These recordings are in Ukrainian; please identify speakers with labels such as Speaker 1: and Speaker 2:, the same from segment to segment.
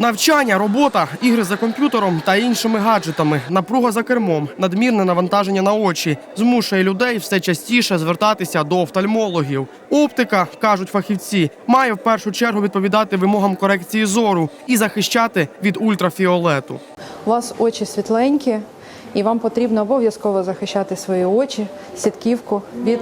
Speaker 1: Навчання, робота, ігри за комп'ютером та іншими гаджетами, напруга за кермом, надмірне навантаження на очі змушує людей все частіше звертатися до офтальмологів. Оптика, кажуть фахівці, має в першу чергу відповідати вимогам корекції зору і захищати від ультрафіолету.
Speaker 2: У вас очі світленькі, і вам потрібно обов'язково захищати свої очі, сітківку від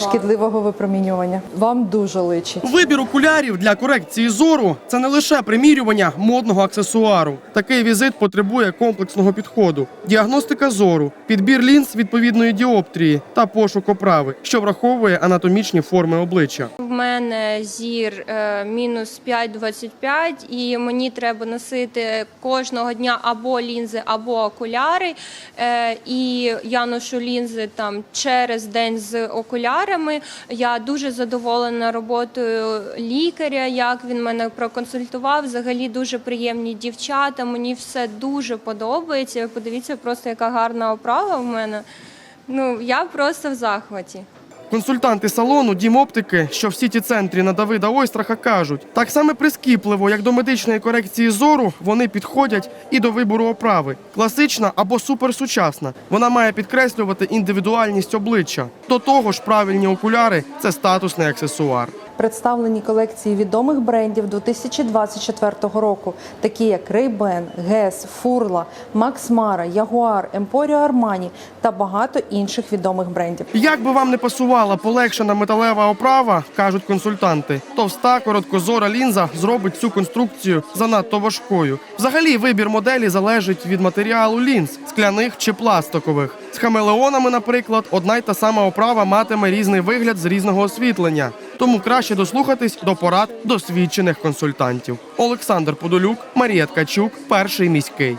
Speaker 2: шкідливого випромінювання. Вам дуже личить.
Speaker 1: Вибір окулярів для корекції зору це не лише примірювання модного аксесуару. Такий візит потребує комплексного підходу: діагностика зору, підбір лінз відповідної діоптрії та пошук оправи, що враховує анатомічні форми обличчя.
Speaker 3: В мене зір е, мінус 5,25 і мені треба носити кожного дня або лінзи, або окуляри. Е, І я ношу лінзи там через день з окулярами. Я дуже задоволена роботою лікаря, як він мене проконсультував. Взагалі дуже приємні дівчата. Мені все дуже подобається. Подивіться, просто яка гарна оправа в мене. Ну я просто в захваті.
Speaker 1: Консультанти салону Дім оптики, що в сіті центрі на Давида Ойстраха кажуть, так само прискіпливо, як до медичної корекції зору, вони підходять і до вибору оправи. Класична або суперсучасна. Вона має підкреслювати індивідуальність обличчя. До того ж, правильні окуляри це статусний аксесуар.
Speaker 2: Представлені колекції відомих брендів 2024 року, такі як Ray-Ban, Guess, Furla, Max Mara, Jaguar, Emporio Armani та багато інших відомих брендів.
Speaker 1: Як би вам не пасувала полегшена металева оправа, кажуть консультанти, товста короткозора лінза зробить цю конструкцію занадто важкою. Взагалі, вибір моделі залежить від матеріалу лінз, скляних чи пластикових. З хамелеонами, наприклад, одна й та сама оправа матиме різний вигляд з різного освітлення. Тому краще дослухатись до порад досвідчених консультантів. Олександр Подолюк, Марія Ткачук, перший міський.